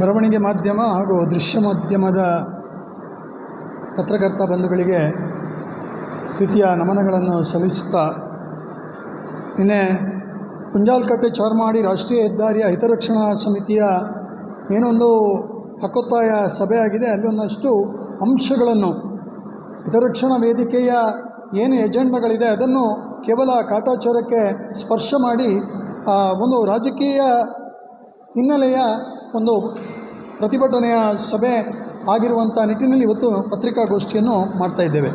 ಬರವಣಿಗೆ ಮಾಧ್ಯಮ ಹಾಗೂ ದೃಶ್ಯ ಮಾಧ್ಯಮದ ಪತ್ರಕರ್ತ ಬಂಧುಗಳಿಗೆ ಪ್ರೀತಿಯ ನಮನಗಳನ್ನು ಸಲ್ಲಿಸುತ್ತಾ ನಿನ್ನೆ ಕುಂಜಾಲ್ಕಟ್ಟೆ ಚಾರ್ಮಾಡಿ ರಾಷ್ಟ್ರೀಯ ಹೆದ್ದಾರಿಯ ಹಿತರಕ್ಷಣಾ ಸಮಿತಿಯ ಏನೊಂದು ಹಕ್ಕೊತ್ತಾಯ ಸಭೆ ಆಗಿದೆ ಅಲ್ಲೊಂದಷ್ಟು ಅಂಶಗಳನ್ನು ಹಿತರಕ್ಷಣಾ ವೇದಿಕೆಯ ಏನು ಎಜೆಂಡಗಳಿದೆ ಅದನ್ನು ಕೇವಲ ಕಾಟಾಚಾರಕ್ಕೆ ಸ್ಪರ್ಶ ಮಾಡಿ ಒಂದು ರಾಜಕೀಯ ಹಿನ್ನೆಲೆಯ ಒಂದು ಪ್ರತಿಭಟನೆಯ ಸಭೆ ಆಗಿರುವಂಥ ನಿಟ್ಟಿನಲ್ಲಿ ಇವತ್ತು ಪತ್ರಿಕಾಗೋಷ್ಠಿಯನ್ನು ಮಾಡ್ತಾ ಇದ್ದೇವೆ.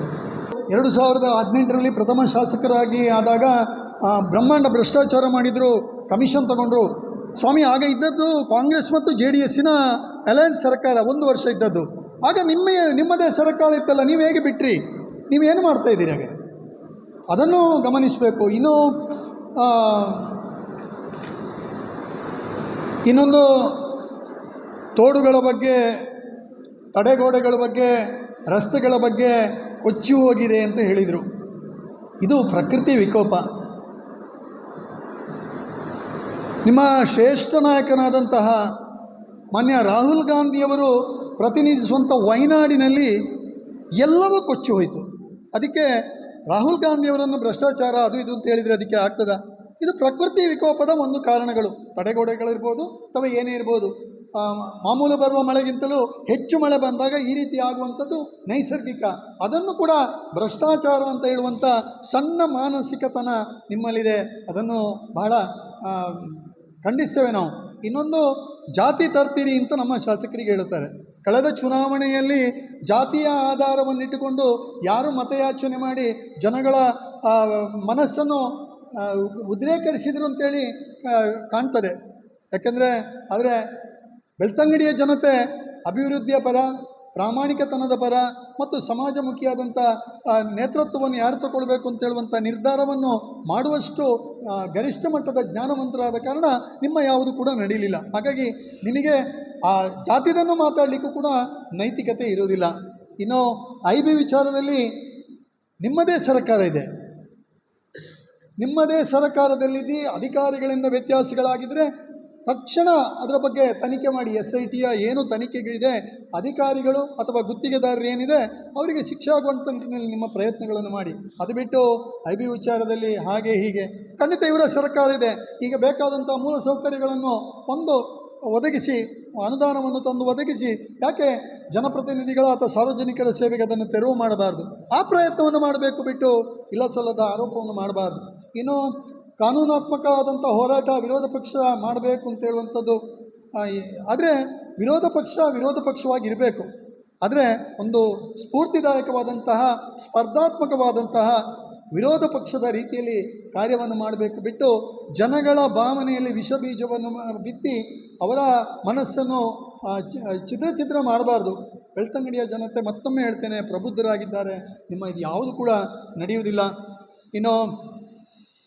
ಎರಡು ಸಾವಿರದ ಹದಿನೆಂಟರಲ್ಲಿ ಪ್ರಥಮ ಶಾಸಕರಾಗಿ ಆದಾಗ ಬ್ರಹ್ಮಾಂಡ ಭ್ರಷ್ಟಾಚಾರ ಮಾಡಿದರು, ಕಮಿಷನ್ ತಗೊಂಡ್ರು. ಸ್ವಾಮಿ, ಆಗ ಇದ್ದದ್ದು ಕಾಂಗ್ರೆಸ್ ಮತ್ತು ಜೆ ಡಿ ಎಸ್ಸಿನ ಅಲಯನ್ಸ್ ಸರ್ಕಾರ, ಒಂದು ವರ್ಷ ಇದ್ದದ್ದು. ಆಗ ನಿಮ್ಮ, ನಿಮ್ಮದೇ ಸರ್ಕಾರ ಇತ್ತಲ್ಲ, ನೀವು ಹೇಗೆ ಬಿಟ್ರಿ? ನೀವೇನು ಮಾಡ್ತಾ ಇದ್ದೀರಿ ಹಾಗೆ? ಅದನ್ನು ಗಮನಿಸಬೇಕು. ಇನ್ನು ಇನ್ನೊಂದು ತೋಡುಗಳ ಬಗ್ಗೆ, ತಡೆಗೋಡೆಗಳ ಬಗ್ಗೆ, ರಸ್ತೆಗಳ ಬಗ್ಗೆ ಕೊಚ್ಚಿ ಹೋಗಿದೆ ಅಂತ ಹೇಳಿದರು. ಇದು ಪ್ರಕೃತಿ ವಿಕೋಪ. ನಿಮ್ಮ ಶ್ರೇಷ್ಠ ನಾಯಕನಾದಂತಹ ಮಾನ್ಯ ರಾಹುಲ್ ಗಾಂಧಿಯವರು ಪ್ರತಿನಿಧಿಸುವಂಥ ವಯನಾಡಿನಲ್ಲಿ ಎಲ್ಲವೂ ಕೊಚ್ಚಿ ಹೋಯಿತು. ಅದಕ್ಕೆ ರಾಹುಲ್ ಗಾಂಧಿಯವರನ್ನು ಭ್ರಷ್ಟಾಚಾರ ಅದು ಇದು ಅಂತ ಹೇಳಿದರೆ ಅದಕ್ಕೆ ಆಗ್ತದ? ಇದು ಪ್ರಕೃತಿ ವಿಕೋಪದ ಒಂದು ಕಾರಣಗಳು. ತಡೆಗೋಡೆಗಳಿರ್ಬೋದು ಅಥವಾ ಏನೇ ಇರ್ಬೋದು. ಮಾಮೂಲು ಬರುವ ಮಳೆಗಿಂತಲೂ ಹೆಚ್ಚು ಮಳೆ ಬಂದಾಗ ಈ ರೀತಿ ಆಗುವಂಥದ್ದು ನೈಸರ್ಗಿಕ. ಅದನ್ನು ಕೂಡ ಭ್ರಷ್ಟಾಚಾರ ಅಂತ ಹೇಳುವಂಥ ಸಣ್ಣ ಮಾನಸಿಕತನ ನಿಮ್ಮಲ್ಲಿದೆ. ಅದನ್ನು ಬಹಳ ಖಂಡಿಸ್ತೇವೆ ನಾವು. ಇನ್ನೊಂದು ಜಾತಿ ತರ್ತೀರಿ ಅಂತ ನಮ್ಮ ಶಾಸಕರಿಗೆ ಹೇಳುತ್ತಾರೆ. ಕಳೆದ ಚುನಾವಣೆಯಲ್ಲಿ ಜಾತಿಯ ಆಧಾರವನ್ನಿಟ್ಟುಕೊಂಡು ಯಾರು ಮತಯಾಚನೆ ಮಾಡಿ ಜನಗಳ ಮನಸ್ಸನ್ನು ಉದ್ರೇಕರಿಸಿದ್ರು ಅಂತೇಳಿ ಕಾಣ್ತದೆ. ಯಾಕೆಂದರೆ, ಆದರೆ ಬೆಳ್ತಂಗಡಿಯ ಜನತೆ ಅಭಿವೃದ್ಧಿಯ ಪರ, ಪ್ರಾಮಾಣಿಕತನದ ಪರ ಮತ್ತು ಸಮಾಜಮುಖಿಯಾದಂಥ ನೇತೃತ್ವವನ್ನು ಯಾರು ತಗೊಳ್ಬೇಕು ಅಂತ ಹೇಳುವಂಥ ನಿರ್ಧಾರವನ್ನು ಮಾಡುವಷ್ಟು ಗರಿಷ್ಠ ಮಟ್ಟದ ಜ್ಞಾನವಂತರಾದ ಕಾರಣ ನಿಮ್ಮ ಯಾವುದು ಕೂಡ ನಡೀಲಿಲ್ಲ. ಹಾಗಾಗಿ ನಿಮಗೆ ಆ ಜಾತಿದನ್ನು ಮಾತಾಡಲಿಕ್ಕೂ ಕೂಡ ನೈತಿಕತೆ ಇರುವುದಿಲ್ಲ. ಇನ್ನು ಐ ವಿಚಾರದಲ್ಲಿ ನಿಮ್ಮದೇ ಸರ್ಕಾರ ಇದೆ. ನಿಮ್ಮದೇ ಸರ್ಕಾರದಲ್ಲಿದ್ದು ಅಧಿಕಾರಿಗಳಿಂದ ವ್ಯತ್ಯಾಸಗಳಾಗಿದ್ದರೆ ತಕ್ಷಣ ಅದರ ಬಗ್ಗೆ ತನಿಖೆ ಮಾಡಿ ಎಸ್ ಐ ಟಿಯ ಏನು ತನಿಖೆಗಳಿದೆ, ಅಧಿಕಾರಿಗಳು ಅಥವಾ ಗುತ್ತಿಗೆದಾರರು ಏನಿದೆ, ಅವರಿಗೆ ಶಿಕ್ಷೆ ಆಗುವಂಥ ನಿಟ್ಟಿನಲ್ಲಿ ನಿಮ್ಮ ಪ್ರಯತ್ನಗಳನ್ನು ಮಾಡಿ. ಅದು ಬಿಟ್ಟು ಐ ಬಿ ವಿಚಾರದಲ್ಲಿ ಹಾಗೆ ಹೀಗೆ. ಖಂಡಿತ ಇವರ ಸರ್ಕಾರ ಇದೆ. ಈಗ ಬೇಕಾದಂಥ ಮೂಲ ಸೌಕರ್ಯಗಳನ್ನು ಒಂದು ಒದಗಿಸಿ, ಅನುದಾನವನ್ನು ತಂದು ಒದಗಿಸಿ, ಯಾಕೆ ಜನಪ್ರತಿನಿಧಿಗಳ ಅಥವಾ ಸಾರ್ವಜನಿಕರ ಸೇವೆಗೆ ಅದನ್ನು ತೆರವು ಮಾಡಬಾರ್ದು? ಆ ಪ್ರಯತ್ನವನ್ನು ಮಾಡಬೇಕು ಬಿಟ್ಟು ಇಲ್ಲ ಸಲ್ಲದ ಆರೋಪವನ್ನು ಮಾಡಬಾರ್ದು. ಇನ್ನು ಕಾನೂನಾತ್ಮಕವಾದಂಥ ಹೋರಾಟ ವಿರೋಧ ಪಕ್ಷ ಮಾಡಬೇಕು ಅಂತ ಹೇಳುವಂಥದ್ದು ಆದರೆ ವಿರೋಧ ಪಕ್ಷ ವಿರೋಧ ಪಕ್ಷವಾಗಿರಬೇಕು ಆದರೆ ಒಂದು ಸ್ಫೂರ್ತಿದಾಯಕವಾದಂತಹ, ಸ್ಪರ್ಧಾತ್ಮಕವಾದಂತಹ ವಿರೋಧ ಪಕ್ಷದ ರೀತಿಯಲ್ಲಿ ಕಾರ್ಯವನ್ನು ಮಾಡಬೇಕು ಬಿಟ್ಟು ಜನಗಳ ಭಾವನೆಯಲ್ಲಿ ವಿಷ ಬೀಜವನ್ನು ಬಿತ್ತಿ ಅವರ ಮನಸ್ಸನ್ನು ಚಿದ್ರ ಚಿತ್ರ ಮಾಡಬಾರ್ದು. ಬೆಳ್ತಂಗಡಿಯ ಜನತೆ ಮತ್ತೊಮ್ಮೆ ಹೇಳ್ತೇನೆ, ಪ್ರಬುದ್ಧರಾಗಿದ್ದಾರೆ, ನಿಮ್ಮ ಇದು ಯಾವುದು ಕೂಡ ನಡೆಯುವುದಿಲ್ಲ. ಇನ್ನು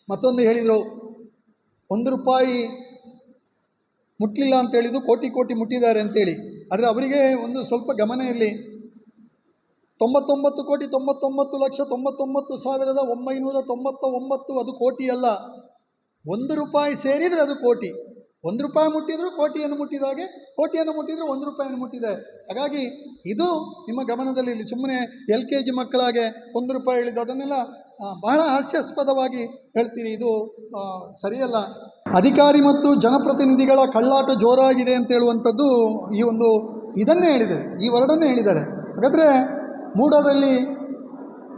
ಮತ್ತೊಂದು ಹೇಳಿದರು, ಒಂದು ರೂಪಾಯಿ ಮುಟ್ಟಲಿಲ್ಲ ಅಂತೇಳಿದು ಕೋಟಿ ಕೋಟಿ ಮುಟ್ಟಿದ್ದಾರೆ ಅಂತೇಳಿ. ಆದರೆ ಅವರಿಗೆ ಒಂದು ಸ್ವಲ್ಪ ಗಮನ ಇರಲಿ. ತೊಂಬತ್ತೊಂಬತ್ತು ಕೋಟಿ ತೊಂಬತ್ತೊಂಬತ್ತು ಲಕ್ಷ ತೊಂಬತ್ತೊಂಬತ್ತು ಸಾವಿರದ ಒಂಬೈನೂರ ತೊಂಬತ್ತ ಒಂಬತ್ತು ಅದು ಕೋಟಿ ಅಲ್ಲ. ಒಂದು ರೂಪಾಯಿ ಸೇರಿದರೆ ಅದು ಕೋಟಿ. ಒಂದು ರೂಪಾಯಿ ಮುಟ್ಟಿದರೂ ಕೋಟಿಯನ್ನು ಮುಟ್ಟಿದಾಗೆ ಕೋಟಿಯನ್ನು ಮುಟ್ಟಿದರೆ ಒಂದು ರೂಪಾಯಿಯನ್ನು ಮುಟ್ಟಿದೆ. ಹಾಗಾಗಿ ಇದು ನಿಮ್ಮ ಗಮನದಲ್ಲಿ ಸುಮ್ಮನೆ ಎಲ್ ಕೆ ಜಿ ಮಕ್ಕಳಾಗೆ ಒಂದು ರೂಪಾಯಿ ಹೇಳಿದ್ದು ಅದನ್ನೆಲ್ಲ ಬಹಳ ಹಾಸ್ಯಾಸ್ಪದವಾಗಿ ಹೇಳ್ತೀರಿ ಇದು ಸರಿಯಲ್ಲ. ಅಧಿಕಾರಿ ಮತ್ತು ಜನಪ್ರತಿನಿಧಿಗಳ ಕಳ್ಳಾಟ ಜೋರಾಗಿದೆ ಅಂತ ಹೇಳುವಂಥದ್ದು ಈ ಒಂದು ಇದನ್ನೇ ಹೇಳಿದ್ದಾರೆ ಈ ವರ್ಡನ್ನೇ ಹೇಳಿದ್ದಾರೆ. ಹಾಗಾದರೆ ಮೂಡೋದಲ್ಲಿ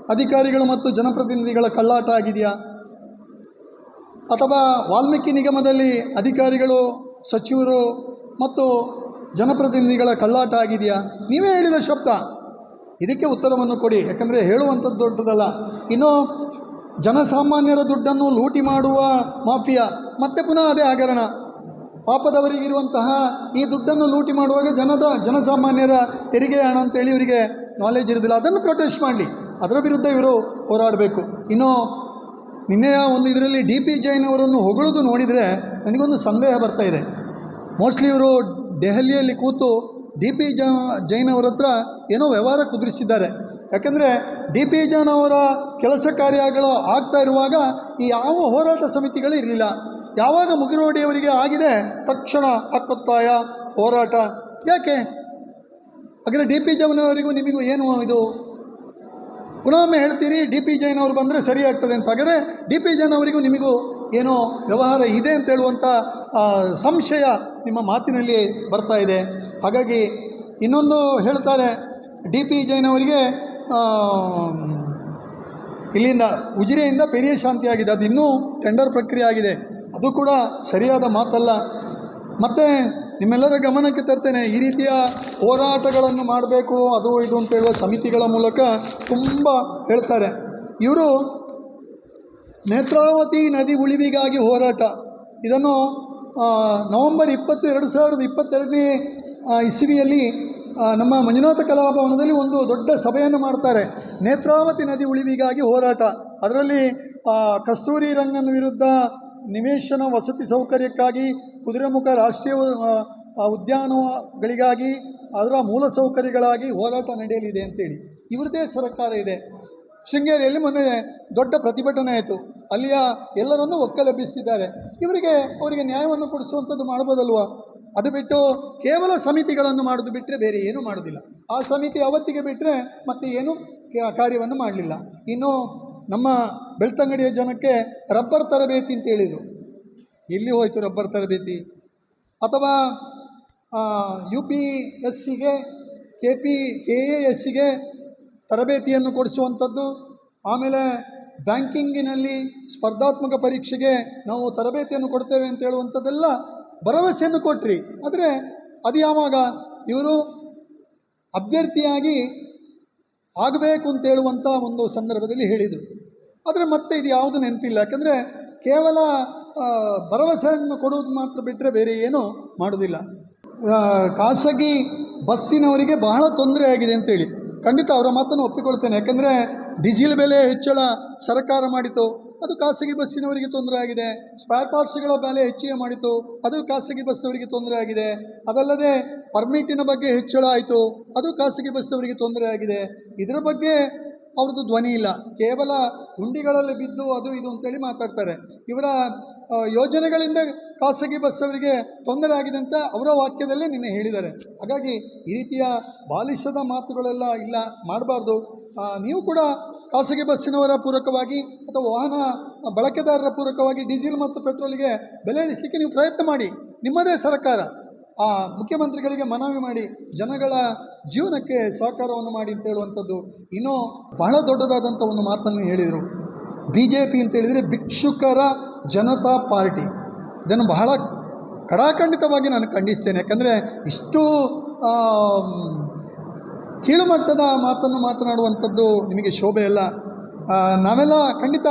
ಅಧಿಕಾರಿಗಳು ಮತ್ತು ಜನಪ್ರತಿನಿಧಿಗಳ ಕಳ್ಳಾಟ ಆಗಿದೆಯಾ? ಅಥವಾ ವಾಲ್ಮೀಕಿ ನಿಗಮದಲ್ಲಿ ಅಧಿಕಾರಿಗಳು, ಸಚಿವರು ಮತ್ತು ಜನಪ್ರತಿನಿಧಿಗಳ ಕಳ್ಳಾಟ ಆಗಿದೆಯಾ? ನೀವೇ ಹೇಳಿದ ಶಬ್ದ. ಇದಕ್ಕೆ ಉತ್ತರವನ್ನು ಕೊಡಿ. ಯಾಕಂದರೆ ಹೇಳುವಂಥದ್ದು ದೊಡ್ಡದಲ್ಲ. ಇನ್ನು ಜನಸಾಮಾನ್ಯರ ದುಡ್ಡನ್ನು ಲೂಟಿ ಮಾಡುವ ಮಾಫಿಯಾ, ಮತ್ತೆ ಪುನಃ ಅದೇ ಹಗರಣ. ಪಾಪದವರಿಗಿರುವಂತಹ ಈ ದುಡ್ಡನ್ನು ಲೂಟಿ ಮಾಡುವಾಗ ಜನದ, ಜನಸಾಮಾನ್ಯರ ತೆರಿಗೆ, ಹಣ ಅಂತೇಳಿ ಇವರಿಗೆ ನಾಲೆಜ್ ಇರೋದಿಲ್ಲ. ಅದನ್ನು ಪ್ರೊಟೆಸ್ಟ್ ಮಾಡಲಿ. ಅದರ ವಿರುದ್ಧ ಇವರು ಹೋರಾಡಬೇಕು. ಇನ್ನು ನಿನ್ನೆಯ ಒಂದು ಇದರಲ್ಲಿ ಡಿ ಪಿ ಜೈನ್ ಅವರನ್ನು ಹೊಗಳೋದು ನೋಡಿದರೆ ನನಗೊಂದು ಸಂದೇಹ ಬರ್ತಾ ಇದೆ. ಮೋಸ್ಟ್ಲಿ ಇವರು ದೆಹಲಿಯಲ್ಲಿ ಕೂತು ಡಿ ಪಿ ಜ ಜೈನ್ ಅವರ ಹತ್ರ ಏನೋ ವ್ಯವಹಾರ ಕುದುರಿಸಿದ್ದಾರೆ. ಯಾಕಂದರೆ ಡಿ ಪಿ ಜೈನ್ ಅವರ ಕೆಲಸ ಕಾರ್ಯಗಳು ಆಗ್ತಾ ಇರುವಾಗ ಈ ಯಾವ ಹೋರಾಟ ಸಮಿತಿಗಳು ಇರಲಿಲ್ಲ. ಯಾವಾಗ ಮುಗಿರೋಡಿಯವರಿಗೆ ಆಗಿದೆ, ತಕ್ಷಣ ಹಕ್ಕೊತ್ತಾಯ ಹೋರಾಟ. ಯಾಕೆ? ಹಾಗಾದರೆ ಡಿ ಪಿ ಜೈನವರಿಗೂ ನಿಮಗೂ ಏನು ಇದು? ಪುನೊಮ್ಮೆ ಹೇಳ್ತೀರಿ ಡಿ ಪಿ ಜೈನ್ ಅವರು ಬಂದರೆ ಸರಿ ಆಗ್ತದೆ ಅಂತ. ಹಾಗಾದರೆ ಡಿ ಪಿ ಜೈನ್ ಅವರಿಗೂ ನಿಮಗೂ ಏನೋ ವ್ಯವಹಾರ ಇದೆ ಅಂತ ಹೇಳುವಂಥ ಸಂಶಯ ನಿಮ್ಮ ಮಾತಿನಲ್ಲಿ ಬರ್ತಾ ಇದೆ. ಹಾಗಾಗಿ ಇನ್ನೊಂದು ಹೇಳ್ತಾರೆ ಡಿ ಪಿ ಜೈನ್ ಅವರಿಗೆ ಇಲ್ಲಿಂದ ಉಜಿರೆಯಿಂದ ಪೆರಿಯ ಶಾಂತಿ ಆಗಿದೆ ಅದು ಇನ್ನೂ ಟೆಂಡರ್ ಪ್ರಕ್ರಿಯೆ ಆಗಿದೆ. ಅದು ಕೂಡ ಸರಿಯಾದ ಮಾತಲ್ಲ. ಮತ್ತು ನಿಮ್ಮೆಲ್ಲರ ಗಮನಕ್ಕೆ ತರ್ತೇನೆ, ಈ ರೀತಿಯ ಹೋರಾಟಗಳನ್ನು ಮಾಡಬೇಕು, ಅದು ಇದು ಅಂತ ಹೇಳುವ ಸಮಿತಿಗಳ ಮೂಲಕ ತುಂಬ ಹೇಳ್ತಾರೆ. ಇವರು ನೇತ್ರಾವತಿ ನದಿ ಉಳಿವಿಗಾಗಿ ಹೋರಾಟ. ಇದನ್ನು ನವೆಂಬರ್ ಇಪ್ಪತ್ತು, ಎರಡು ಸಾವಿರದ ಇಪ್ಪತ್ತೆರಡನೇ ಇಸವಿಯಲ್ಲಿ ನಮ್ಮ ಮಂಜುನಾಥ ಕಲಾಭವನದಲ್ಲಿ ಒಂದು ದೊಡ್ಡ ಸಭೆಯನ್ನು ಮಾಡ್ತಾರೆ. ನೇತ್ರಾವತಿ ನದಿ ಉಳಿವಿಗಾಗಿ ಹೋರಾಟ. ಅದರಲ್ಲಿ ಕಸ್ತೂರಿ ರಂಗನ ವಿರುದ್ಧ ನಿವೇಶನ ವಸತಿ ಸೌಕರ್ಯಕ್ಕಾಗಿ, ಕುದುರೆಮುಖ ರಾಷ್ಟ್ರೀಯ ಉದ್ಯಾನಗಳಿಗಾಗಿ ಅದರ ಮೂಲಸೌಕರ್ಯಗಳಾಗಿ ಹೋರಾಟ ನಡೆಯಲಿದೆ ಅಂತೇಳಿ. ಇವ್ರದ್ದೇ ಸರ್ಕಾರ ಇದೆ. ಶೃಂಗೇರಿಯಲ್ಲಿ ಮೊನ್ನೆ ದೊಡ್ಡ ಪ್ರತಿಭಟನೆ ಆಯಿತು. ಅಲ್ಲಿಯ ಎಲ್ಲರನ್ನೂ ಒಕ್ಕಲೆಬ್ಬಿಸಿದ್ದಾರೆ. ಇವರಿಗೆ ಅವರಿಗೆ ನ್ಯಾಯವನ್ನು ಕೊಡಿಸುವಂಥದ್ದು ಮಾಡ್ಬೋದಲ್ವಾ ಅದು ಬಿಟ್ಟು ಕೇವಲ ಸಮಿತಿಗಳನ್ನು ಮಾಡೋದು ಬಿಟ್ಟರೆ ಬೇರೆ ಏನೂ ಮಾಡೋದಿಲ್ಲ. ಆ ಸಮಿತಿ ಅವತ್ತಿಗೆ ಬಿಟ್ಟರೆ ಮತ್ತೆ ಏನು ಕಾರ್ಯವನ್ನು ಮಾಡಲಿಲ್ಲ. ಇನ್ನು ನಮ್ಮ ಬೆಳ್ತಂಗಡಿಯ ಜನಕ್ಕೆ ರಬ್ಬರ್ ತರಬೇತಿ ಅಂತ ಹೇಳಿದರು. ಎಲ್ಲಿ ಹೋಯಿತು ರಬ್ಬರ್ ತರಬೇತಿ? ಅಥವಾ ಯು ಪಿ ಎಸ್ ಸಿಗೆ, K P, K A S ಸಿಗೆ ತರಬೇತಿಯನ್ನು ಕೊಡಿಸುವಂಥದ್ದು. ಆಮೇಲೆ ಬ್ಯಾಂಕಿಂಗಿನಲ್ಲಿ ಸ್ಪರ್ಧಾತ್ಮಕ ಪರೀಕ್ಷೆಗೆ ನಾವು ತರಬೇತಿಯನ್ನು ಕೊಡ್ತೇವೆ ಅಂತ ಹೇಳುವಂಥದ್ದೆಲ್ಲ ಭರವಸೆಯನ್ನು ಕೊಟ್ರಿ. ಆದರೆ ಅದು ಯಾವಾಗ? ಇವರು ಅಭ್ಯರ್ಥಿಯಾಗಿ ಆಗಬೇಕು ಅಂತ ಹೇಳುವಂಥ ಒಂದು ಸಂದರ್ಭದಲ್ಲಿ ಹೇಳಿದರು. ಆದರೆ ಮತ್ತೆ ಇದು ಯಾವುದು ನೆನಪಿಲ್ಲ. ಯಾಕಂದರೆ ಕೇವಲ ಭರವಸೆಯನ್ನು ಕೊಡುವುದು ಮಾತ್ರ ಬಿಟ್ಟರೆ ಬೇರೆ ಏನೂ ಮಾಡೋದಿಲ್ಲ. ಆ, ಖಾಸಗಿ ಬಸ್ಸಿನವರಿಗೆ ಬಹಳ ತೊಂದರೆ ಆಗಿದೆ ಅಂತೇಳಿ. ಖಂಡಿತ ಅವರ ಮಾತನ್ನು ಒಪ್ಪಿಕೊಳ್ತೇನೆ. ಯಾಕೆಂದರೆ ಡೀಸೆಲ್ ಬೆಲೆ ಹೆಚ್ಚಳ ಸರ್ಕಾರ ಮಾಡಿತು. ಅದು ಖಾಸಗಿ ಬಸ್ಸಿನವರಿಗೆ ತೊಂದರೆ ಆಗಿದೆ. ಸ್ಪೇರ್ ಪಾರ್ಟ್ಸ್ಗಳ ಬೆಲೆ ಹೆಚ್ಚಿಗೆ ಮಾಡಿತು. ಅದು ಖಾಸಗಿ ಬಸ್ಸವರಿಗೆ ತೊಂದರೆ ಆಗಿದೆ. ಅದಲ್ಲದೆ ಪರ್ಮಿಟಿನ ಬಗ್ಗೆ ಹೆಚ್ಚಳ ಆಯಿತು. ಅದು ಖಾಸಗಿ ಬಸ್ಸವರಿಗೆ ತೊಂದರೆ ಆಗಿದೆ. ಇದರ ಬಗ್ಗೆ ಅವ್ರದ್ದು ಧ್ವನಿ ಇಲ್ಲ. ಕೇವಲ ಹುಂಡಿಗಳಲ್ಲಿ ಬಿದ್ದು ಅದು ಇದು ಅಂತೇಳಿ ಮಾತಾಡ್ತಾರೆ. ಇವರ ಯೋಜನೆಗಳಿಂದ ಖಾಸಗಿ ಬಸ್ಸವರಿಗೆ ತೊಂದರೆ ಆಗಿದೆ ಅಂತ ಅವರ ವಾಕ್ಯದಲ್ಲೇ ನಿನ್ನೆ ಹೇಳಿದ್ದಾರೆ. ಹಾಗಾಗಿ ಈ ರೀತಿಯ ಬಾಲಿಶದ ಮಾತುಗಳೆಲ್ಲ ಇಲ್ಲ, ಮಾಡಬಾರ್ದು. ನೀವು ಕೂಡ ಖಾಸಗಿ ಬಸ್ಸಿನವರ ಪೂರಕವಾಗಿ ಅಥವಾ ವಾಹನ ಬಳಕೆದಾರರ ಪೂರಕವಾಗಿ ಡೀಸೆಲ್ ಮತ್ತು ಪೆಟ್ರೋಲಿಗೆ ಬೆಲೆ ಇಳಿಸಲಿಕ್ಕೆ ನೀವು ಪ್ರಯತ್ನ ಮಾಡಿ. ನಿಮ್ಮದೇ ಸರ್ಕಾರ. ಆ, ಮುಖ್ಯಮಂತ್ರಿಗಳಿಗೆ ಮನವಿ ಮಾಡಿ. ಜನಗಳ ಜೀವನಕ್ಕೆ ಸಹಕಾರವನ್ನು ಮಾಡಿ ಅಂತ ಹೇಳುವಂಥದ್ದು ಇನ್ನೂ ಬಹಳ ದೊಡ್ಡದಾದಂಥ ಒಂದು ಮಾತನ್ನು ಹೇಳಿದರು. ಬಿ ಜೆ ಪಿ ಅಂತ ಹೇಳಿದರೆ ಭಿಕ್ಷುಕರ ಜನತಾ ಪಾರ್ಟಿ. ಇದನ್ನು ಬಹಳ ಕಡಾಖಂಡಿತವಾಗಿ ನಾನು ಖಂಡಿಸ್ತೇನೆ. ಯಾಕಂದರೆ ಇಷ್ಟು ಕೀಳುಮಟ್ಟದ ಮಾತನ್ನು ಮಾತನಾಡುವಂಥದ್ದು ನಿಮಗೆ ಶೋಭೆ ಅಲ್ಲ. ನಾವೆಲ್ಲ ಖಂಡಿತ,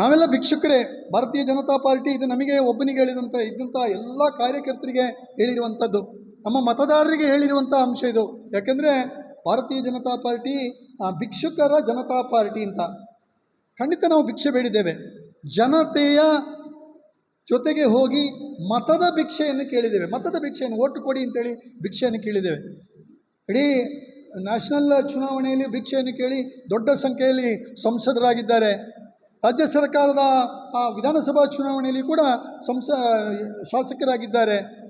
ನಾವೆಲ್ಲ ಭಿಕ್ಷುಕರೇ. ಭಾರತೀಯ ಜನತಾ ಪಾರ್ಟಿ ಇದು ನಮಗೆ ಒಬ್ಬನಿಗೆ ಹೇಳಿದಂಥ, ಇದ್ದಂಥ ಎಲ್ಲ ಕಾರ್ಯಕರ್ತರಿಗೆ ಹೇಳಿರುವಂಥದ್ದು. ನಮ್ಮ ಮತದಾರರಿಗೆ ಹೇಳಿರುವಂಥ ಅಂಶ ಇದು. ಯಾಕೆಂದರೆ ಭಾರತೀಯ ಜನತಾ ಪಾರ್ಟಿ ಭಿಕ್ಷುಕರ ಜನತಾ ಪಾರ್ಟಿ ಅಂತ. ಖಂಡಿತ ನಾವು ಭಿಕ್ಷೆ ಬೇಡಿದ್ದೇವೆ. ಜನತೆಯ ಜೊತೆಗೆ ಹೋಗಿ ಮತದ ಭಿಕ್ಷೆಯನ್ನು ಕೇಳಿದ್ದೇವೆ. ಮತದ ಭಿಕ್ಷೆಯನ್ನು ಓಟು ಕೊಡಿ ಅಂತೇಳಿ ಭಿಕ್ಷೆಯನ್ನು ಕೇಳಿದ್ದೇವೆ. ಇಡೀ ನ್ಯಾಷನಲ್ ಚುನಾವಣೆಯಲ್ಲಿ ಭಿಕ್ಷೆಯನ್ನು ಕೇಳಿ ದೊಡ್ಡ ಸಂಖ್ಯೆಯಲ್ಲಿ ಸಂಸದರಾಗಿದ್ದಾರೆ. ರಾಜ್ಯ ಸರ್ಕಾರದ ವಿಧಾನಸಭಾ ಚುನಾವಣೆಯಲ್ಲಿ ಕೂಡ ಸಂಸ, ಶಾಸಕರಾಗಿದ್ದಾರೆ.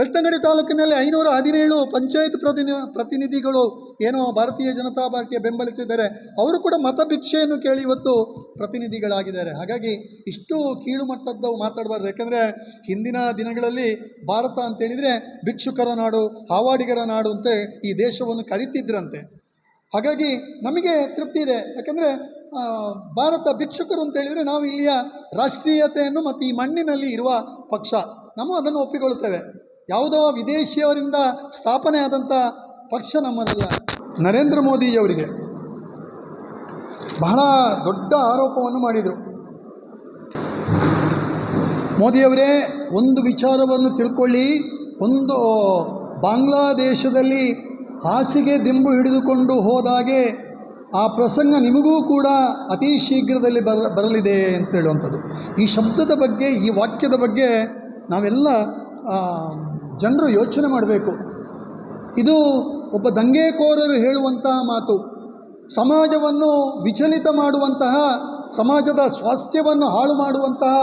ಬೆಳ್ತಂಗಡಿ ತಾಲೂಕಿನಲ್ಲಿ ಐನೂರ ಹದಿನೇಳು ಪಂಚಾಯತ್ ಪ್ರತಿನಿ, ಪ್ರತಿನಿಧಿಗಳು ಏನೋ ಭಾರತೀಯ ಜನತಾ ಪಾರ್ಟಿಯ ಬೆಂಬಲಿತಿದ್ದಾರೆ. ಅವರು ಕೂಡ ಮತ ಭಿಕ್ಷೆಯನ್ನು ಕೇಳಿ ಇವತ್ತು ಪ್ರತಿನಿಧಿಗಳಾಗಿದ್ದಾರೆ. ಹಾಗಾಗಿ ಇಷ್ಟು ಕೀಳು ಮಟ್ಟದ್ದು ಮಾತಾಡಬಾರ್ದು. ಯಾಕಂದರೆ ಹಿಂದಿನ ದಿನಗಳಲ್ಲಿ ಭಾರತ ಅಂತೇಳಿದರೆ ಭಿಕ್ಷುಕರ ನಾಡು, ಹಾವಾಡಿಗರ ನಾಡು ಅಂತ ಈ ದೇಶವನ್ನು ಕರೀತಿದ್ರಂತೆ. ಹಾಗಾಗಿ ನಮಗೆ ತೃಪ್ತಿ ಇದೆ. ಯಾಕೆಂದರೆ ಭಾರತ ಭಿಕ್ಷುಕರು ಅಂತ ಹೇಳಿದರೆ ನಾವು ಇಲ್ಲಿಯ ರಾಷ್ಟ್ರೀಯತೆಯನ್ನು ಮತ್ತು ಈ ಮಣ್ಣಿನಲ್ಲಿ ಇರುವ ಪಕ್ಷ. ನಾವು ಅದನ್ನು ಒಪ್ಪಿಕೊಳ್ಳುತ್ತೇವೆ. ಯಾವುದೋ ವಿದೇಶಿಯವರಿಂದ ಸ್ಥಾಪನೆ ಆದಂಥ ಪಕ್ಷ ನಮ್ಮದಲ್ಲ. ನರೇಂದ್ರ ಮೋದಿಯವರಿಗೆ ಬಹಳ ದೊಡ್ಡ ಆರೋಪವನ್ನು ಮಾಡಿದರು. ಮೋದಿಯವರೇ, ಒಂದು ವಿಚಾರವನ್ನು ತಿಳ್ಕೊಳ್ಳಿ. ಒಂದು ಬಾಂಗ್ಲಾದೇಶದಲ್ಲಿ ಹಾಸಿಗೆ ದಿಂಬು ಹಿಡಿದುಕೊಂಡು ಹೋದಾಗೆ ಆ ಪ್ರಸಂಗ ನಿಮಗೂ ಕೂಡ ಅತಿ ಶೀಘ್ರದಲ್ಲಿ ಬರ, ಬರಲಿದೆ ಅಂತ ಹೇಳುವಂಥದ್ದು. ಈ ಶಬ್ದದ ಬಗ್ಗೆ, ಈ ವಾಕ್ಯದ ಬಗ್ಗೆ ನಾವೆಲ್ಲ ಜನರು ಯೋಚನೆ ಮಾಡಬೇಕು. ಇದು ಒಬ್ಬ ದಂಗೆಕೋರರು ಹೇಳುವಂತಹ ಮಾತು. ಸಮಾಜವನ್ನು ವಿಚಲಿತ ಮಾಡುವಂತಹ, ಸಮಾಜದ ಸ್ವಾಸ್ಥ್ಯವನ್ನು ಹಾಳು ಮಾಡುವಂತಹ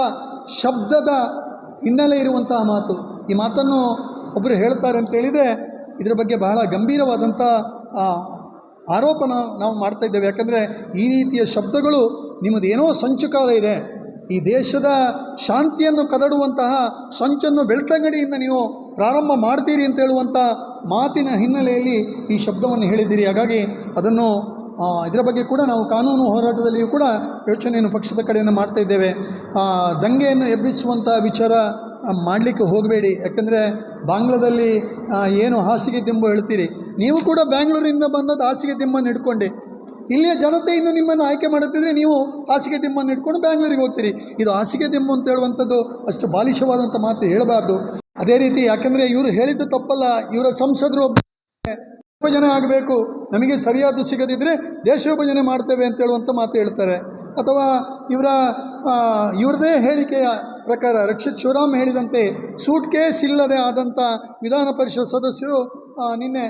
ಶಬ್ದದ ಹಿನ್ನೆಲೆ ಇರುವಂತಹ ಮಾತು. ಈ ಮಾತನ್ನು ಒಬ್ಬರು ಹೇಳ್ತಾರೆ ಅಂತ ಹೇಳಿದರೆ ಇದರ ಬಗ್ಗೆ ಬಹಳ ಗಂಭೀರವಾದಂಥ ಆರೋಪನ ನಾವು ಮಾಡ್ತಾ ಇದ್ದೇವೆ. ಯಾಕಂದರೆ ಈ ರೀತಿಯ ಶಬ್ದಗಳು ನಿಮ್ಮದೇನೋ ಸಂಚುಕಾರ ಇದೆ. ಈ ದೇಶದ ಶಾಂತಿಯನ್ನು ಕದಡುವಂತಹ, ಸಂಚನ್ನು ಬೆಳ್ತಂಗಡಿಯಿಂದ ನೀವು ಪ್ರಾರಂಭ ಮಾಡ್ತೀರಿ ಅಂತ ಹೇಳುವಂಥ ಮಾತಿನ ಹಿನ್ನೆಲೆಯಲ್ಲಿ ಈ ಶಬ್ದವನ್ನು ಹೇಳಿದ್ದೀರಿ. ಹಾಗಾಗಿ ಅದನ್ನು ಇದರ ಬಗ್ಗೆ ಕೂಡ ನಾವು ಕಾನೂನು ಹೋರಾಟದಲ್ಲಿಯೂ ಕೂಡ ಯೋಚನೆಯನ್ನು ಪಕ್ಷದ ಕಡೆಯಿಂದ ಮಾಡ್ತಾ ಇದ್ದೇವೆ. ದಂಗೆಯನ್ನು ಎಬ್ಬಿಸುವಂಥ ವಿಚಾರ ಮಾಡಲಿಕ್ಕೆ ಹೋಗಬೇಡಿ. ಯಾಕೆಂದರೆ ಬಾಂಗ್ಲಾದಲ್ಲಿ ಏನು ಹಾಸಿಗೆ ದಿಂಬು ಹೇಳ್ತೀರಿ ನೀವು ಕೂಡ ಬ್ಯಾಂಗ್ಳೂರಿಂದ ಬಂದದ್ದು ಹಾಸಿಗೆ ದಿಂಬನ್ನು ಹಿಡ್ಕೊಂಡೆ. ಇಲ್ಲಿಯ ಜನತೆ ಇನ್ನು ನಿಮ್ಮನ್ನು ಆಯ್ಕೆ ಮಾಡುತ್ತಿದ್ರೆ ನೀವು ಹಾಸಿಗೆ ದಿಮ್ಮನ್ನು ಇಟ್ಕೊಂಡು ಬ್ಯಾಂಗ್ಳೂರಿಗೆ ಹೋಗ್ತೀರಿ. ಇದು ಹಾಸಿಗೆ ದಿಮ್ಮು ಅಂತ ಹೇಳುವಂಥದ್ದು ಅಷ್ಟು ಬಾಲಿಷವಾದಂಥ ಮಾತು ಹೇಳಬಾರ್ದು. ಅದೇ ರೀತಿ ಯಾಕಂದರೆ ಇವರು ಹೇಳಿದ್ದು ತಪ್ಪಲ್ಲ. ಇವರ ಸಂಸದರು ವಿಭಜನೆ ಆಗಬೇಕು. ನಮಗೆ ಸರಿಯಾದ ಸಿಗದಿದ್ದರೆ ದೇಶ ವಿಭಜನೆ ಮಾಡ್ತೇವೆ ಅಂತ ಹೇಳುವಂಥ ಮಾತು ಹೇಳ್ತಾರೆ. ಅಥವಾ ಇವರ ಇವರದೇ ಹೇಳಿಕೆಯ ಪ್ರಕಾರ ರಕ್ಷಿತ್ ಶಿವರಾಮ್ ಹೇಳಿದಂತೆ ಸೂಟ್ ಕೇಸ್ ಇಲ್ಲದೆ ಆದಂಥ ವಿಧಾನ ಪರಿಷತ್ ಸದಸ್ಯರು ನಿನ್ನೆ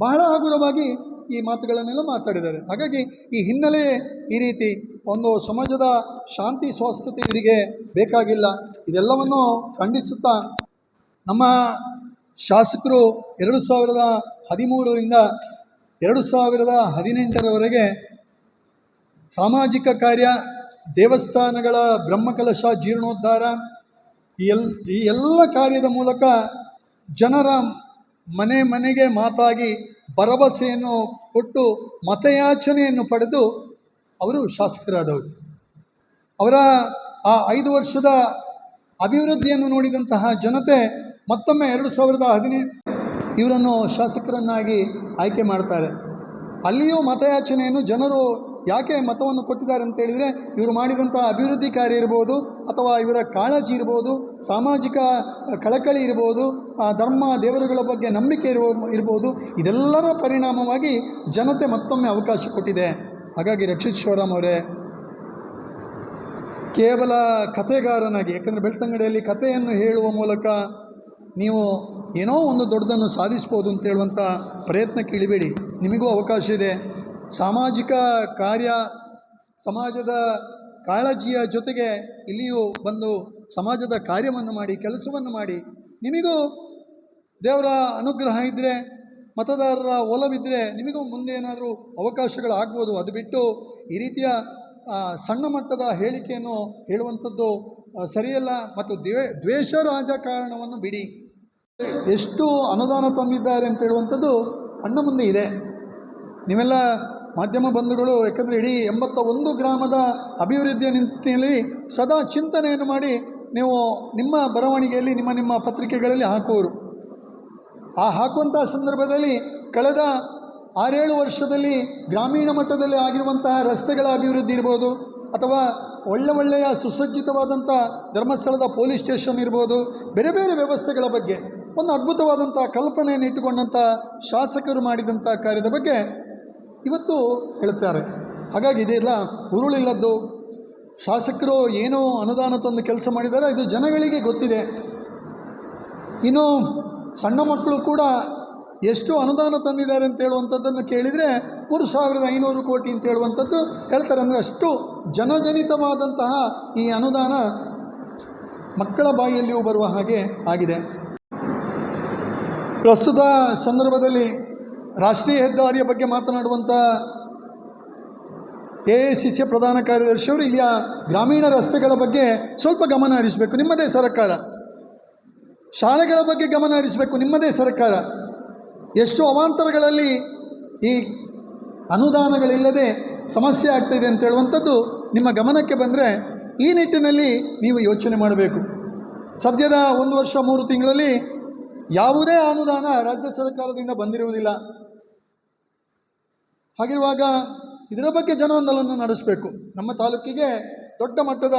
ಬಹಳ ಹಗುರವಾಗಿ ಈ ಮಾತುಗಳನ್ನೆಲ್ಲ ಮಾತಾಡಿದ್ದಾರೆ. ಹಾಗಾಗಿ ಈ ಹಿನ್ನೆಲೆ ಈ ರೀತಿ ಒಂದು ಸಮಾಜದ ಶಾಂತಿ ಸ್ವಾಸ್ಥ್ಯತೆ ಇವರಿಗೆ ಬೇಕಾಗಿಲ್ಲ. ಇದೆಲ್ಲವನ್ನು ಖಂಡಿಸುತ್ತಾ ನಮ್ಮ ಶಾಸಕರು ಎರಡು ಸಾವಿರದ ಹದಿಮೂರರಿಂದ ಎರಡು ಸಾವಿರದ ಹದಿನೆಂಟರವರೆಗೆ ಸಾಮಾಜಿಕ ಕಾರ್ಯ, ದೇವಸ್ಥಾನಗಳ ಬ್ರಹ್ಮಕಲಶ, ಜೀರ್ಣೋದ್ಧಾರ ಈ ಎಲ್, ಈ ಎಲ್ಲ ಕಾರ್ಯದ ಮೂಲಕ ಜನರ ಮನೆ ಮನೆಗೆ ಮಾತಾಗಿ ಭರವಸೆಯನ್ನು ಕೊಟ್ಟು ಮತಯಾಚನೆಯನ್ನು ಪಡೆದು ಅವರು ಶಾಸಕರಾದವರು. ಅವರ ಆ ಐದು ವರ್ಷದ ಅಭಿವೃದ್ಧಿಯನ್ನು ನೋಡಿದಂತಹ ಜನತೆ ಮತ್ತೊಮ್ಮೆ ಎರಡು ಸಾವಿರದ ಹದಿನೇಳು ಇವರನ್ನು ಶಾಸಕರನ್ನಾಗಿ ಆಯ್ಕೆ ಮಾಡ್ತಾರೆ. ಅಲ್ಲಿಯೂ ಮತಯಾಚನೆಯನ್ನು ಜನರು ಯಾಕೆ ಮತವನ್ನು ಕೊಟ್ಟಿದ್ದಾರೆ ಅಂತ ಹೇಳಿದರೆ, ಇವರು ಮಾಡಿದಂಥ ಅಭಿವೃದ್ಧಿ ಕಾರ್ಯ ಇರ್ಬೋದು, ಅಥವಾ ಇವರ ಕಾಳಜಿ ಇರ್ಬೋದು, ಸಾಮಾಜಿಕ ಕಳಕಳಿ ಇರ್ಬೋದು ಧರ್ಮ, ದೇವರುಗಳ ಬಗ್ಗೆ ನಂಬಿಕೆ ಇರುವ, ಇರ್ಬೋದು, ಇದೆಲ್ಲರ ಪರಿಣಾಮವಾಗಿ ಜನತೆ ಮತ್ತೊಮ್ಮೆ ಅವಕಾಶ ಕೊಟ್ಟಿದೆ. ಹಾಗಾಗಿ ರಕ್ಷಿತ್ ಶಿವರಾಮ್ ಅವರೇ, ಕೇವಲ ಕಥೆಗಾರನಾಗಿ, ಯಾಕಂದರೆ ಬೆಳ್ತಂಗಡಿಯಲ್ಲಿ ಕಥೆಯನ್ನು ಹೇಳುವ ಮೂಲಕ ನೀವು ಏನೋ ಒಂದು ದೊಡ್ಡದನ್ನು ಸಾಧಿಸ್ಬೋದು ಅಂತ ಹೇಳುವಂಥ ಪ್ರಯತ್ನಕ್ಕೆ ಇಳಿಬೇಡಿ. ನಿಮಗೂ ಅವಕಾಶ ಇದೆ. ಸಾಮಾಜಿಕ ಕಾರ್ಯ ಸಮಾಜದ ಕಾಳಜಿಯ ಜೊತೆಗೆ ಇಲ್ಲಿಯೂ ಬಂದು ಸಮಾಜದ ಕಾರ್ಯವನ್ನು ಮಾಡಿ, ಕೆಲಸವನ್ನು ಮಾಡಿ, ನಿಮಗೂ ದೇವರ ಅನುಗ್ರಹ ಇದ್ದರೆ ಮತದಾರರ ಒಲವಿದ್ದರೆ ನಿಮಗೂ ಮುಂದೆ ಏನಾದರೂ ಅವಕಾಶಗಳು ಆಗ್ಬೋದು. ಅದು ಬಿಟ್ಟು ಈ ರೀತಿಯ ಸಣ್ಣ ಮಟ್ಟದ ಹೇಳಿಕೆಯನ್ನು ಹೇಳುವಂಥದ್ದು ಸರಿಯಲ್ಲ ಮತ್ತು ದ್ವೇ, ದ್ವೇಷ ರಾಜಕಾರಣವನ್ನು ಬಿಡಿ. ಎಷ್ಟು ಅನುದಾನ ತಂದಿದ್ದಾರೆ ಅಂತ ಹೇಳುವಂಥದ್ದು ಕಣ್ಣ ಮುಂದೆ ಇದೆ. ನೀವೆಲ್ಲ ಮಾಧ್ಯಮ ಬಂಧುಗಳು, ಯಾಕಂದರೆ ಇಡೀ ಎಂಬತ್ತ ಒಂದು ಗ್ರಾಮದ ಅಭಿವೃದ್ಧಿಯ ನಿಟ್ಟಿನಲ್ಲಿ ಸದಾ ಚಿಂತನೆಯನ್ನು ಮಾಡಿ ನೀವು ನಿಮ್ಮ ಬರವಣಿಗೆಯಲ್ಲಿ, ನಿಮ್ಮ ನಿಮ್ಮ ಪತ್ರಿಕೆಗಳಲ್ಲಿ ಹಾಕುವರು. ಆ ಹಾಕುವಂಥ ಸಂದರ್ಭದಲ್ಲಿ ಕಳೆದ ಆರೇಳು ವರ್ಷದಲ್ಲಿ ಗ್ರಾಮೀಣ ಮಟ್ಟದಲ್ಲಿ ಆಗಿರುವಂತಹ ರಸ್ತೆಗಳ ಅಭಿವೃದ್ಧಿ ಇರ್ಬೋದು, ಅಥವಾ ಒಳ್ಳೆ ಒಳ್ಳೆಯ ಸುಸಜ್ಜಿತವಾದಂಥ ಧರ್ಮಸ್ಥಳದ ಪೊಲೀಸ್ ಸ್ಟೇಷನ್ ಇರ್ಬೋದು, ಬೇರೆ ಬೇರೆ ವ್ಯವಸ್ಥೆಗಳ ಬಗ್ಗೆ, ಒಂದು ಅದ್ಭುತವಾದಂಥ ಕಲ್ಪನೆಯನ್ನು ಇಟ್ಟುಕೊಂಡಂಥ ಶಾಸಕರು ಮಾಡಿದಂಥ ಕಾರ್ಯದ ಬಗ್ಗೆ ಇವತ್ತು ಹೇಳ್ತಾರೆ. ಹಾಗಾಗಿ ಇದೆಲ್ಲ ಉರುಳಿಲ್ಲದ್ದು. ಶಾಸಕರು ಏನೋ ಅನುದಾನ ತಂದು ಕೆಲಸ ಮಾಡಿದ್ದಾರೆ, ಇದು ಜನಗಳಿಗೆ ಗೊತ್ತಿದೆ. ಇನ್ನು ಸಣ್ಣ ಮಕ್ಕಳು ಕೂಡ ಎಷ್ಟು ಅನುದಾನ ತಂದಿದ್ದಾರೆ ಅಂತ ಹೇಳುವಂಥದ್ದನ್ನು ಕೇಳಿದರೆ ಮೂರು ಸಾವಿರದ ಐನೂರು ಕೋಟಿ ಅಂತ ಹೇಳುವಂಥದ್ದು ಹೇಳ್ತಾರೆ. ಅಂದರೆ ಅಷ್ಟು ಜನಜನಿತವಾದಂತಹ ಈ ಅನುದಾನ ಮಕ್ಕಳ ಬಾಯಿಯಲ್ಲಿಯೂ ಬರುವ ಹಾಗೆ ಆಗಿದೆ. ಪ್ರಸ್ತುತ ಸಂದರ್ಭದಲ್ಲಿ ರಾಷ್ಟ್ರೀಯ ಹೆದ್ದಾರಿಯ ಬಗ್ಗೆ ಮಾತನಾಡುವಂಥ ಎ ಎ ಸಿ ಸಿಯ ಪ್ರಧಾನ ಕಾರ್ಯದರ್ಶಿಯವರು ಇಲ್ಲಿಯ ಗ್ರಾಮೀಣ ರಸ್ತೆಗಳ ಬಗ್ಗೆ ಸ್ವಲ್ಪ ಗಮನ ಹರಿಸಬೇಕು. ನಿಮ್ಮದೇ ಸರ್ಕಾರ. ಶಾಲೆಗಳ ಬಗ್ಗೆ ಗಮನ ಹರಿಸಬೇಕು. ನಿಮ್ಮದೇ ಸರ್ಕಾರ. ಎಷ್ಟು ಅವಾಂತರಗಳಲ್ಲಿ ಈ ಅನುದಾನಗಳಿಲ್ಲದೆ ಸಮಸ್ಯೆ ಆಗ್ತಾಯಿದೆ ಅಂತ ಹೇಳುವಂಥದ್ದು ನಿಮ್ಮ ಗಮನಕ್ಕೆ ಬಂದರೆ ಈ ನಿಟ್ಟಿನಲ್ಲಿ ನೀವು ಯೋಚನೆ ಮಾಡಬೇಕು. ಸದ್ಯದ ಒಂದು ವರ್ಷ, ಮೂರು ತಿಂಗಳಲ್ಲಿ ಯಾವುದೇ ಅನುದಾನ ರಾಜ್ಯ ಸರ್ಕಾರದಿಂದ ಬಂದಿರುವುದಿಲ್ಲ. ಹಾಗಿರುವಾಗ ಇದರ ಬಗ್ಗೆ ಜನಾಂದೋಲನ ನಡೆಸಬೇಕು. ನಮ್ಮ ತಾಲೂಕಿಗೆ ದೊಡ್ಡ ಮಟ್ಟದ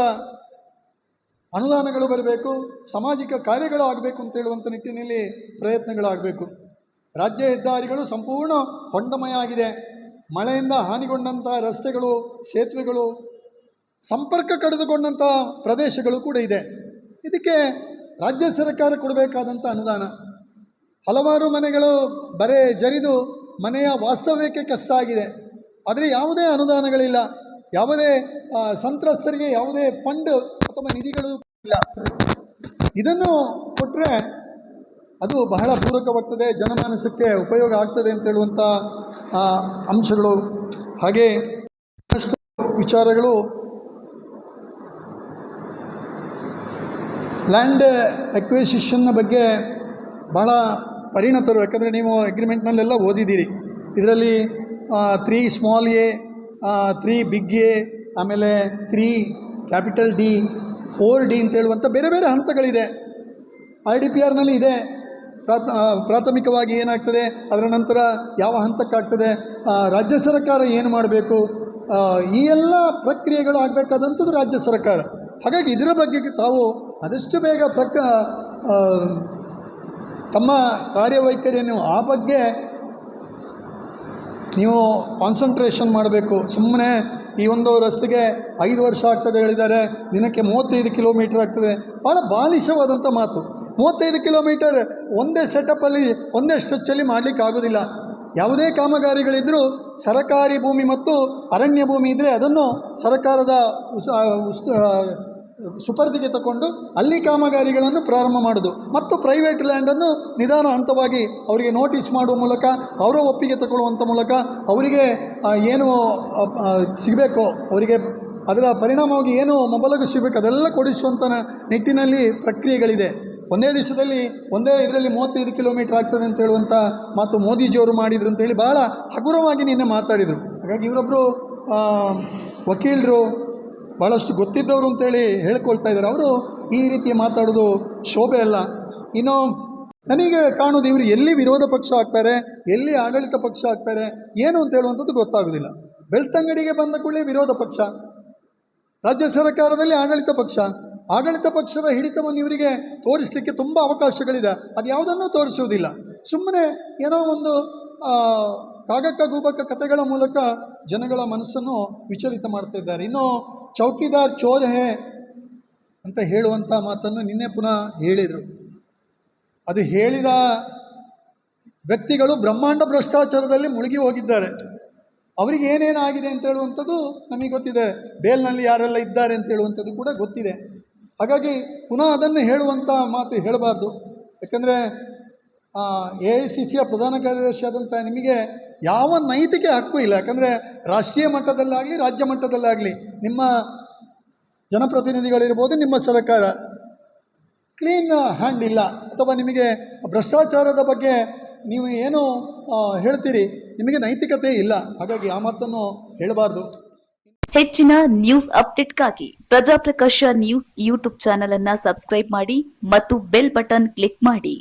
ಅನುದಾನಗಳು ಬರಬೇಕು, ಸಾಮಾಜಿಕ ಕಾರ್ಯಗಳು ಆಗಬೇಕು ಅಂತ ಹೇಳುವಂಥ ನಿಟ್ಟಿನಲ್ಲಿ ಪ್ರಯತ್ನಗಳಾಗಬೇಕು. ರಾಜ್ಯ ಹೆದ್ದಾರಿಗಳು ಸಂಪೂರ್ಣ ಹೊಂಡಮಯ ಆಗಿದೆ. ಮಳೆಯಿಂದ ಹಾನಿಗೊಂಡಂಥ ರಸ್ತೆಗಳು, ಸೇತುವೆಗಳು, ಸಂಪರ್ಕ ಕಡಿದುಕೊಂಡಂಥ ಪ್ರದೇಶಗಳು ಕೂಡ ಇದೆ. ಇದಕ್ಕೆ ರಾಜ್ಯ ಸರ್ಕಾರ ಕೊಡಬೇಕಾದಂಥ ಅನುದಾನ. ಹಲವಾರು ಮನೆಗಳು ಬರೇ ಜರಿದು ಮನೆಯ ವಾಸ್ತವ್ಯಕ್ಕೆ ಕಷ್ಟ ಆಗಿದೆ ಆದರೆ ಯಾವುದೇ ಅನುದಾನಗಳಿಲ್ಲ. ಯಾವುದೇ ಸಂತ್ರಸ್ತರಿಗೆ ಯಾವುದೇ ಫಂಡ್ ಅಥವಾ ನಿಧಿಗಳು ಇಲ್ಲ. ಇದನ್ನು ಕೊಟ್ಟರೆ ಅದು ಬಹಳ ಪೂರಕವಾಗ್ತದೆ, ಜನಮಾನಸಕ್ಕೆ ಉಪಯೋಗ ಆಗ್ತದೆ ಅಂತ ಹೇಳುವಂಥ ಅಂಶಗಳು. ಹಾಗೆ ವಿಚಾರಗಳು. ಲ್ಯಾಂಡ್ ಅಕ್ವಿಸಿಷನ್ನ ಬಗ್ಗೆ ಬಹಳ ಪರಿಣತರು, ಯಾಕಂದರೆ ನೀವು ಅಗ್ರಿಮೆಂಟ್ನಲ್ಲೆಲ್ಲ ಓದಿದ್ದೀರಿ. ಇದರಲ್ಲಿ three small A three big A ಆಮೇಲೆ three capital D four D ಅಂತ ಹೇಳುವಂಥ ಬೇರೆ ಬೇರೆ ಹಂತಗಳಿದೆ. ಆರ್ ಡಿ ಪಿ ಆರ್ನಲ್ಲಿ ಇದೆ. ಪ್ರಾಥ ಪ್ರಾಥಮಿಕವಾಗಿ ಏನಾಗ್ತದೆ, ಅದರ ನಂತರ ಯಾವ ಹಂತಕ್ಕಾಗ್ತದೆ ರಾಜ್ಯ ಸರ್ಕಾರ ಏನು ಮಾಡಬೇಕು ಈ ಎಲ್ಲ ಪ್ರಕ್ರಿಯೆಗಳು ಆಗಬೇಕಾದಂಥದ್ದು ರಾಜ್ಯ ಸರ್ಕಾರ. ಹಾಗಾಗಿ ಇದರ ಬಗ್ಗೆ ತಾವು ಆದಷ್ಟು ಬೇಗ ಪ್ರಕ ತಮ್ಮ ಕಾರ್ಯವೈಖರಿಯನ್ನು ಆ ಬಗ್ಗೆ ನೀವು ಕಾನ್ಸಂಟ್ರೇಷನ್ ಮಾಡಬೇಕು. ಸುಮ್ಮನೆ ಈ ಒಂದು ರಸ್ತೆಗೆ ಐದು ವರ್ಷ ಆಗ್ತದೆ ಹೇಳಿದ್ದಾರೆ. ದಿನಕ್ಕೆ ಮೂವತ್ತೈದು ಕಿಲೋಮೀಟರ್ ಆಗ್ತದೆ. ಭಾಳ ಬಾಲಿಷವಾದಂಥ ಮಾತು. ಮೂವತ್ತೈದು ಕಿಲೋಮೀಟರ್ ಒಂದೇ ಸೆಟಪ್ಪಲ್ಲಿ ಒಂದೇ ಸ್ಟ್ರೆಚ್ಚಲ್ಲಿ ಮಾಡಲಿಕ್ಕೆ ಆಗೋದಿಲ್ಲ. ಯಾವುದೇ ಕಾಮಗಾರಿಗಳಿದ್ದರೂ ಸರಕಾರಿ ಭೂಮಿ ಮತ್ತು ಅರಣ್ಯ ಭೂಮಿ ಇದ್ದರೆ ಅದನ್ನು ಸರ್ಕಾರದ ಸುಪರ್ದಿಗೆ ತಗೊಂಡು ಅಲ್ಲಿ ಕಾಮಗಾರಿಗಳನ್ನು ಪ್ರಾರಂಭ ಮಾಡೋದು. ಮತ್ತು ಪ್ರೈವೇಟ್ ಲ್ಯಾಂಡನ್ನು ನಿಧಾನ ಹಂತವಾಗಿ ಅವರಿಗೆ ನೋಟಿಸ್ ಮಾಡುವ ಮೂಲಕ, ಅವರ ಒಪ್ಪಿಗೆ ತಗೊಳ್ಳುವಂಥ ಮೂಲಕ ಅವರಿಗೆ ಏನು ಸಿಗಬೇಕು, ಅವರಿಗೆ ಅದರ ಪರಿಣಾಮವಾಗಿ ಏನು ಮೊಬಲಗು ಸಿಗಬೇಕು ಅದೆಲ್ಲ ಕೊಡಿಸುವಂಥ ನಿಟ್ಟಿನಲ್ಲಿ ಪ್ರಕ್ರಿಯೆಗಳಿದೆ. ಒಂದೇ ದಿವಸದಲ್ಲಿ, ಒಂದೇ ಇದರಲ್ಲಿ ಮೂವತ್ತೈದು ಕಿಲೋಮೀಟರ್ ಆಗ್ತದೆ ಅಂತ ಹೇಳುವಂಥ ಮಾತು ಮೋದಿಜಿಯವರು ಮಾಡಿದರು ಅಂತೇಳಿ ಭಾಳ ಹಗುರವಾಗಿ ನಿನ್ನೆ ಮಾತಾಡಿದರು. ಹಾಗಾಗಿ ಇವರೊಬ್ಬರು ವಕೀಲರು ಭಾಳಷ್ಟು ಗೊತ್ತಿದ್ದವರು ಅಂತೇಳಿ ಹೇಳ್ಕೊಳ್ತಾ ಇದ್ದಾರೆ. ಅವರು ಈ ರೀತಿ ಮಾತಾಡೋದು ಶೋಭೆ ಅಲ್ಲ. ಇನ್ನು ನನಗೆ ಕಾಣೋದು ಇವರು ಎಲ್ಲಿ ವಿರೋಧ ಪಕ್ಷ ಆಗ್ತಾರೆ, ಎಲ್ಲಿ ಆಡಳಿತ ಪಕ್ಷ ಆಗ್ತಾರೆ, ಏನು ಅಂತ ಹೇಳುವಂಥದ್ದು ಗೊತ್ತಾಗೋದಿಲ್ಲ ಬೆಳ್ತಂಗಡಿಗೆ ಬಂದ ಕೂಡಲೇ ವಿರೋಧ ಪಕ್ಷ, ರಾಜ್ಯ ಸರ್ಕಾರದಲ್ಲಿ ಆಡಳಿತ ಪಕ್ಷ. ಆಡಳಿತ ಪಕ್ಷದ ಹಿಡಿತವನ್ನು ಇವರಿಗೆ ತೋರಿಸಲಿಕ್ಕೆ ತುಂಬ ಅವಕಾಶಗಳಿದೆ. ಅದು ಯಾವುದನ್ನೂ ತೋರಿಸುವುದಿಲ್ಲ. ಸುಮ್ಮನೆ ಏನೋ ಒಂದು ಕಾಗಕ್ಕ ಗೂಬಕ್ಕ ಕಥೆಗಳ ಮೂಲಕ ಜನಗಳ ಮನಸ್ಸನ್ನು ವಿಚಲಿತ ಮಾಡ್ತಾ ಇದ್ದಾರೆ. ಇನ್ನು ಚೌಕಿದಾರ್ ಚೋರ್ ಹೇ ಅಂತ ಹೇಳುವಂಥ ಮಾತನ್ನು ನಿನ್ನೆ ಪುನಃ ಹೇಳಿದರು. ಅದು ಹೇಳಿದ ವ್ಯಕ್ತಿಗಳು ಬ್ರಹ್ಮಾಂಡ ಭ್ರಷ್ಟಾಚಾರದಲ್ಲಿ ಮುಳುಗಿ ಹೋಗಿದ್ದಾರೆ. ಅವರಿಗೆ ಏನೇನಾಗಿದೆ ಅಂತ ಹೇಳುವಂಥದ್ದು ನಮಗೆ ಗೊತ್ತಿದೆ. ಬೇಲ್ನಲ್ಲಿ ಯಾರೆಲ್ಲ ಇದ್ದಾರೆ ಅಂತ ಹೇಳುವಂಥದ್ದು ಕೂಡ ಗೊತ್ತಿದೆ. ಹಾಗಾಗಿ ಪುನಃ ಅದನ್ನು ಹೇಳುವಂಥ ಮಾತು ಹೇಳಬಾರ್ದು. ಯಾಕಂದರೆ ಎ ಐ ಸಿ ಸಿಯ ಪ್ರಧಾನ ಕಾರ್ಯದರ್ಶಿ ಆದಂಥ ನಿಮಗೆ ಯಾವ ನೈತಿಕ ಹಕ್ಕು ಇಲ್ಲ. ಯಾಕಂದರೆ ರಾಷ್ಟ್ರೀಯ ಮಟ್ಟದಲ್ಲಾಗಲಿ, ರಾಜ್ಯ ಮಟ್ಟದಲ್ಲಾಗಲಿ, ನಿಮ್ಮ ಜನಪ್ರತಿನಿಧಿಗಳಿರ್ಬೋದು, ನಿಮ್ಮ ಸರ್ಕಾರ ಕ್ಲೀನ್ ಹ್ಯಾಂಡ್ ಇಲ್ಲ. ಅಥವಾ ನಿಮಗೆ ಭ್ರಷ್ಟಾಚಾರದ ಬಗ್ಗೆ ನೀವು ಏನು ಹೇಳ್ತೀರಿ, ನಿಮಗೆ ನೈತಿಕತೆ ಇಲ್ಲ. ಹಾಗಾಗಿ ಆ ಮಾತನ್ನು ಹೇಳಬಾರ್ದು. ಹೆಚ್ಚಿನ ನ್ಯೂಸ್ ಅಪ್ಡೇಟ್ಗಾಗಿ ಪ್ರಜಾಪ್ರಕಾಶ ನ್ಯೂಸ್ ಯೂಟ್ಯೂಬ್ ಚಾನೆಲ್ ಅನ್ನ ಸಬ್ಸ್ಕ್ರೈಬ್ ಮಾಡಿ ಮತ್ತು ಬೆಲ್ ಬಟನ್ ಕ್ಲಿಕ್ ಮಾಡಿ.